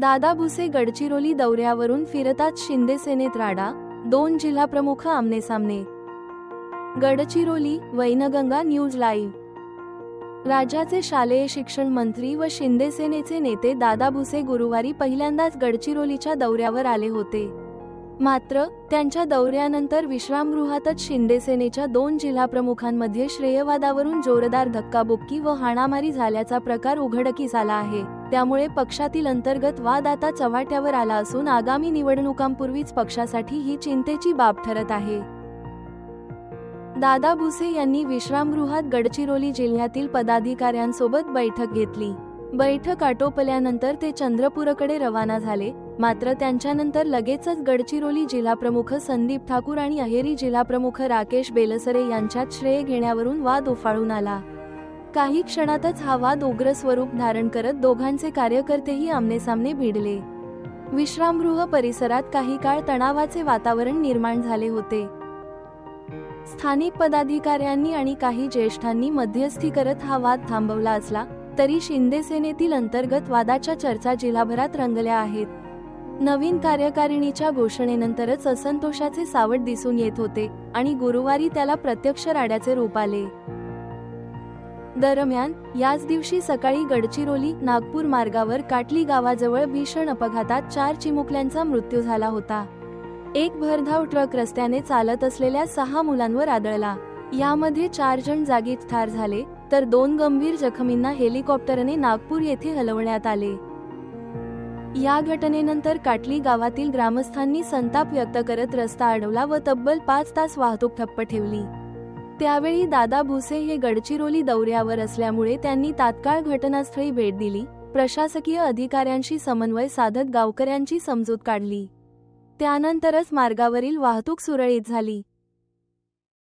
दादा भुसे गडचिरोली दौऱ्यावरून फिरताच शिंदे सेनेत राडा दोन जिल्हाप्रमुख आमनेसामने गडचिरोली वैनगंगा न्यूज लाईव्ह. राज्याचे शालेय शिक्षण मंत्री व शिंदे सेनेचे नेते दादा भुसे गुरुवारी पहिल्यांदाच गडचिरोलीच्या दौऱ्यावर आले होते. मात्र त्यांच्या दौऱ्यानंतर विश्रामगृहातच शिंदेसेनेच्या दोन जिल्हाप्रमुखांमध्ये श्रेयवादावरून जोरदार धक्काबुक्की व हाणामारी झाल्याचा प्रकार उघडकीस आला आहे. त्यामुळे पक्षातील अंतर्गत वाद आता चव्हाट्यावर आला असून आगामी निवडणुकांपूर्वीच पक्षासाठी ही चिंतेची बाब ठरत आहे. दादा भुसे यांनी विश्रामगृहात गडचिरोली जिल्ह्यातील पदाधिकाऱ्यांसोबत बैठक घेतली. बैठक आटोपल्यानंतर ते चंद्रपूरकडे रवाना झाले. मात्र त्यांच्यानंतर लगेचच गडचिरोली जिल्हाप्रमुख संदीप ठाकूर आणि अहेरी जिल्हाप्रमुख राकेश बेलसरे यांच्यात श्रेय घेण्यावरून वाद उफाळून आला. काही क्षणातच हा वाद उग्र स्वरूप धारण करत दोघांचे कार्यकर्तेही आमनेसामने भिडले. विश्रामगृह परिसरात काही काळ तणावाचे वातावरण निर्माण झाले होते. स्थानिक पदाधिकाऱ्यांनी आणि काही ज्येष्ठांनी मध्यस्थी करत हा वाद थांबवला असला तरी शिंदे सेनेतील अंतर्गत वादाच्या चर्चा जिल्हाभरात रंगल्या आहेत. नवीन कार्यकारिणीच्या घोषणेनंतरच असंतोषाचे सावट दिसून येत होते आणि गुरुवारी त्याला प्रत्यक्ष राड्याचे रूप आले. दरम्यान याच दिवशी सकाळी गडचिरोली नागपूर मार्गावर काटली गावाजवळ भीषण अपघातात चार चिमुकल्यांचा मृत्यू झाला होता. एक भरधाव ट्रक रस्त्याने चालत असलेल्या सहा मुलांवर आदळला. यामध्ये चार जण जागीच ठार झाले तर दोन गंभीर जखमींना हेलिकॉप्टरने नागपूर येथे हलवण्यात आले. या घटनेनंतर काटली गावातील ग्रामस्थांनी संताप व्यक्त करत रस्ता अडवला व तब्बल पाच तास वाहतूक ठप्प ठेवली. त्यावेळी दादा भुसे हे गडचिरोली दौऱ्यावर असल्यामुळे त्यांनी तात्काळ घटनास्थळी भेट दिली. प्रशासकीय अधिकाऱ्यांशी समन्वय साधत गावकऱ्यांची समजूत काढली. त्यानंतरच मार्गावरील वाहतूक सुरळीत झाली.